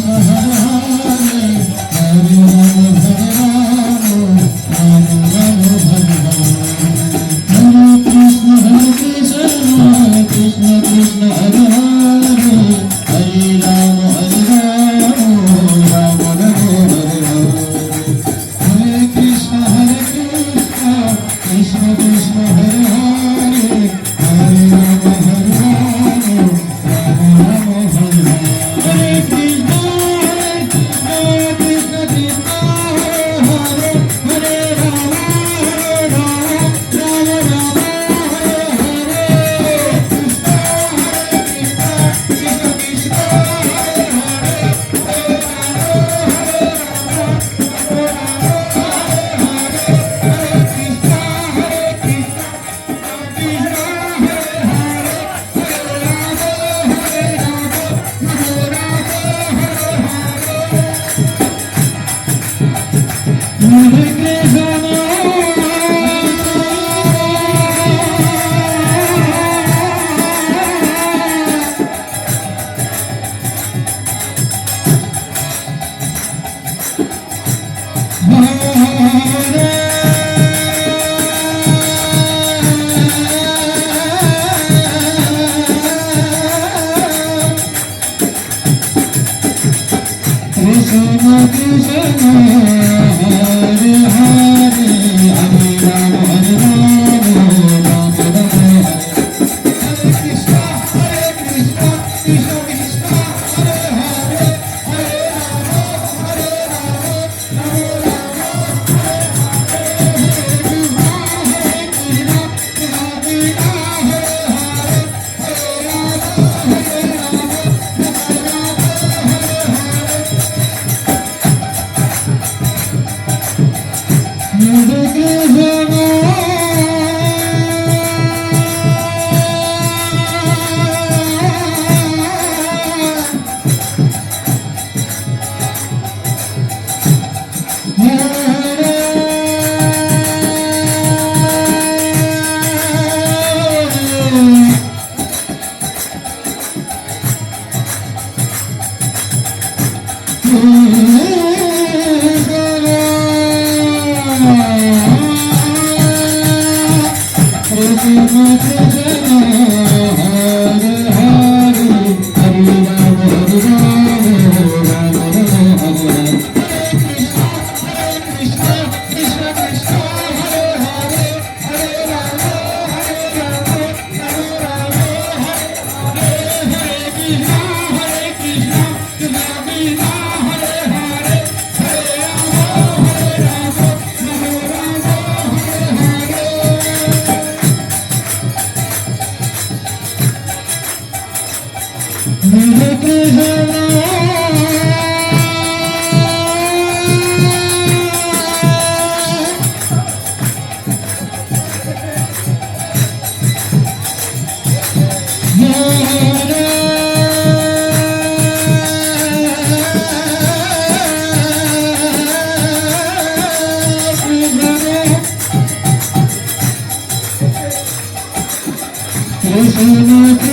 Hare Hare Krishna Krishna Hare Hare Hare Mm-hmm. Mm-hmm.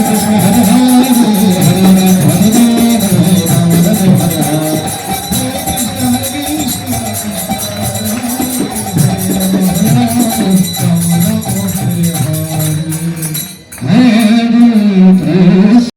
Krishna Hare